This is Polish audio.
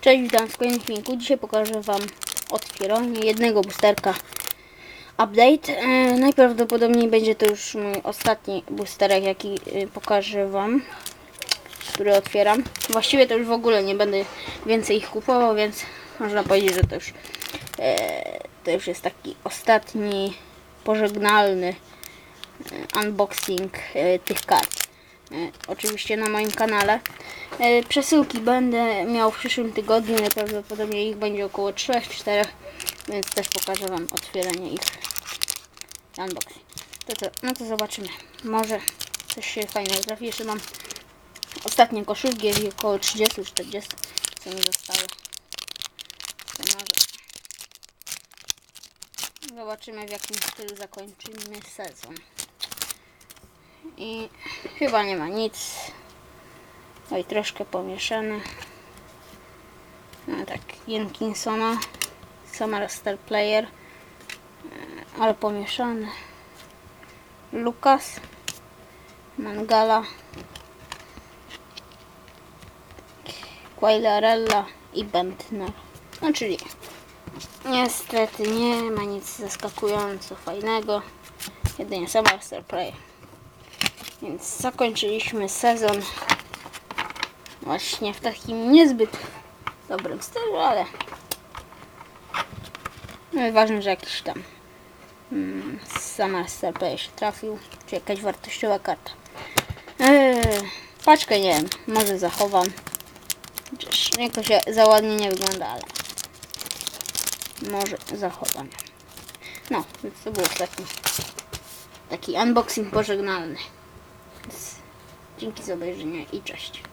Cześć, witam w kolejnym filmiku. Dzisiaj pokażę Wam otwieranie jednego boosterka update. E, najprawdopodobniej będzie to już mój ostatni boosterek, jaki e, pokażę Wam, który otwieram. Właściwie to już w ogóle nie będę więcej ich kupował, więc można powiedzieć, że to już, e, to już jest taki ostatni, pożegnalny e, unboxing tych kart. E, oczywiście na moim kanale. E, Przesyłki będę miał w przyszłym tygodniu, najprawdopodobniej ich będzie około 3-4, więc też pokażę Wam otwieranie ich unboxing. To co, no to zobaczymy. Może coś się fajnego trafi. Jeszcze mam ostatnie koszulki, około 30-40, co mi może zobaczymy w jakim stylu zakończymy sezon. I chyba nie ma nic. Oj, troszkę pomieszane. No tak, Jenkinsona, Summer Star Player, e, ale pomieszane. Lukas, Mangala, Quailarella i Bentner. No czyli niestety nie ma nic zaskakująco fajnego. Jedynie Summer Star Player. Więc zakończyliśmy sezon właśnie w takim niezbyt dobrym stylu, ale no ważne, że jakiś tam mm, sama SCP się trafił, czy jakaś wartościowa karta. Eee, paczkę nie wiem, może zachowam. Chociaż jakoś za ładnie nie wygląda, ale może zachowam. No, więc to był taki, taki unboxing pożegnalny. Dzięki za obejrzenie i cześć.